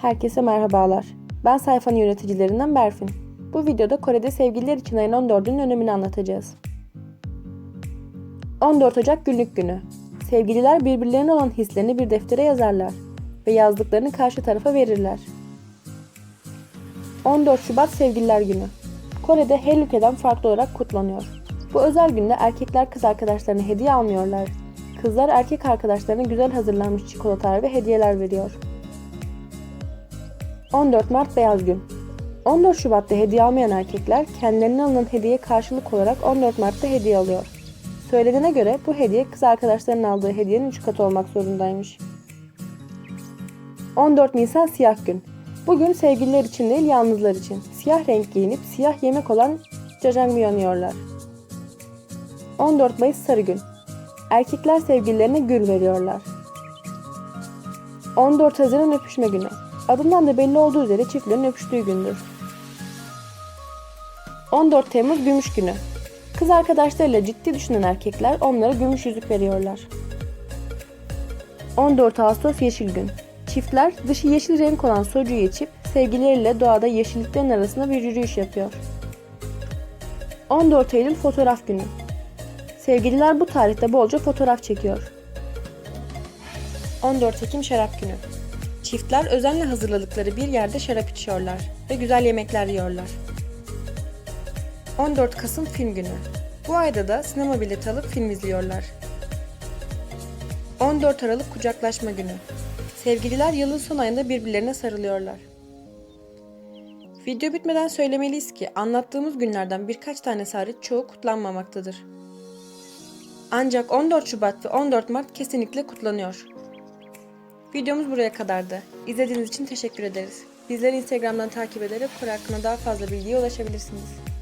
Herkese merhabalar. Ben sayfanın yöneticilerinden Berfin. Bu videoda Kore'de sevgililer için ayın 14'ünün önemini anlatacağız. 14 Ocak günlük günü. Sevgililer birbirlerine olan hislerini bir deftere yazarlar ve yazdıklarını karşı tarafa verirler. 14 Şubat Sevgililer Günü. Kore'de her ülkeden farklı olarak kutlanıyor. Bu özel günde erkekler kız arkadaşlarına hediye almıyorlar. Kızlar erkek arkadaşlarına güzel hazırlanmış çikolatalar ve hediyeler veriyor. 14 Mart Beyaz Gün. 14 Şubat'ta hediye almayan erkekler kendilerine alınan hediye karşılık olarak 14 Mart'ta hediye alıyor. Söylenene göre bu hediye kız arkadaşlarının aldığı hediyenin 3 katı olmak zorundaymış. 14 Nisan Siyah Gün. Bugün sevgililer için değil yalnızlar için. Siyah renk giyinip siyah yemek olan jajangmyeon yiyorlar. 14 Mayıs Sarı Gün. Erkekler sevgililerine gül veriyorlar. 14 Haziran Öpüşme Günü. Adından da belli olduğu üzere çiftlerin öpüştüğü gündür. 14 Temmuz Gümüş Günü. Kız arkadaşlarıyla ciddi düşünen erkekler onlara gümüş yüzük veriyorlar. 14 Ağustos Yeşil Gün. Çiftler dışı yeşil renk olan socuyu içip sevgilileriyle doğada yeşilliklerin arasında bir yürüyüş yapıyor. 14 Eylül Fotoğraf Günü. Sevgililer bu tarihte bolca fotoğraf çekiyor. 14 Ekim Şarap Günü. Çiftler özenle hazırladıkları bir yerde şarap içiyorlar ve güzel yemekler yiyorlar. 14 Kasım Film Günü. Bu ayda da sinema bileti alıp film izliyorlar. 14 Aralık Kucaklaşma Günü. Sevgililer yılın son ayında birbirlerine sarılıyorlar. Video bitmeden söylemeliyiz ki anlattığımız günlerden birkaç tanesi hariç çoğu kutlanmamaktadır. Ancak 14 Şubat ve 14 Mart kesinlikle kutlanıyor. Videomuz buraya kadardı. İzlediğiniz için teşekkür ederiz. Bizleri Instagram'dan takip ederek Kore hakkında daha fazla bilgiye ulaşabilirsiniz.